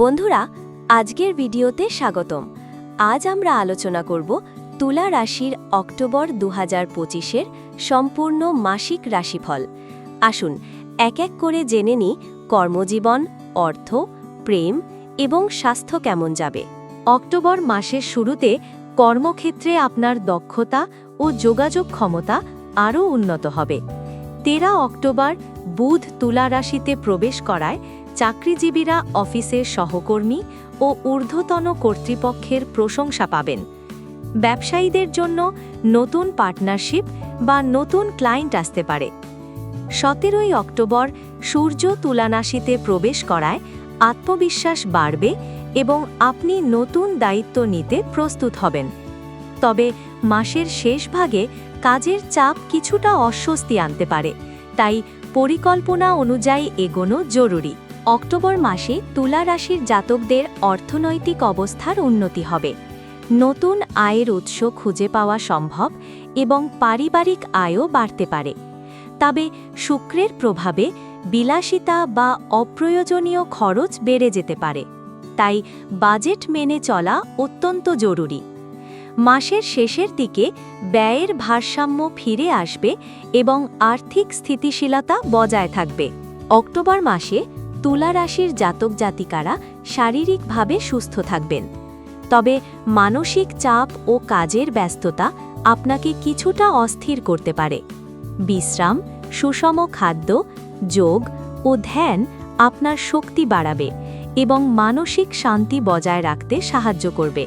বন্ধুরা, আজকের ভিডিওতে স্বাগতম। আজ আমরা আলোচনা করব তুলা রাশির অক্টোবর দু হাজার পঁচিশের সম্পূর্ণ মাসিক রাশিফল। আসুন, এক এক করে জেনে নিই কর্মজীবন, অর্থ, প্রেম এবং স্বাস্থ্য কেমন যাবে। অক্টোবর মাসের শুরুতে কর্মক্ষেত্রে আপনার দক্ষতা ও যোগাযোগ ক্ষমতা আরও উন্নত হবে। তেরা অক্টোবর বুধ তুলা রাশিতে প্রবেশ করায় চাকরিজীবীরা অফিসের সহকর্মী ও ঊর্ধ্বতন কর্তৃপক্ষের প্রশংসা পাবেন। ব্যবসায়ীদের জন্য নতুন পার্টনারশিপ বা নতুন ক্লায়েন্ট আসতে পারে। সতেরোই অক্টোবর সূর্য তুলানাশিতে প্রবেশ করায় আত্মবিশ্বাস বাড়বে এবং আপনি নতুন দায়িত্ব নিতে প্রস্তুত হবেন। তবে মাসের শেষ ভাগে কাজের চাপ কিছুটা অস্বস্তি আনতে পারে, তাই পরিকল্পনা অনুযায়ী এগোনো জরুরি। অক্টোবর মাসে তুলা রাশির জাতকদের অর্থনৈতিক অবস্থার উন্নতি হবে। নতুন আয়ের উৎস খুঁজে পাওয়া সম্ভব এবং পারিবারিক আয়ও বাড়তে পারে। তবে শুক্রের প্রভাবে বিলাসিতা বা অপ্রয়োজনীয় খরচ বেড়ে যেতে পারে। তাই বাজেট মেনে চলা অত্যন্ত জরুরি। মাসের শেষের দিকে ব্যয়ের ভারসাম্য ফিরে আসবে এবং আর্থিক স্থিতিশীলতা বজায় থাকবে। অক্টোবর মাসে তুলা রাশির জাতক জাতিকারা শারীরিকভাবে সুস্থ থাকবেন। তবে মানসিক চাপ ও কাজের ব্যস্ততা আপনাকে কিছুটা অস্থির করতে পারে। বিশ্রাম, সুষম খাদ্য, যোগ ও ধ্যান আপনার শক্তি বাড়াবে এবং মানসিক শান্তি বজায় রাখতে সাহায্য করবে।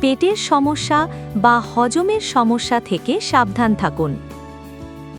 পেটের সমস্যা বা হজমের সমস্যা থেকে সাবধান থাকুন।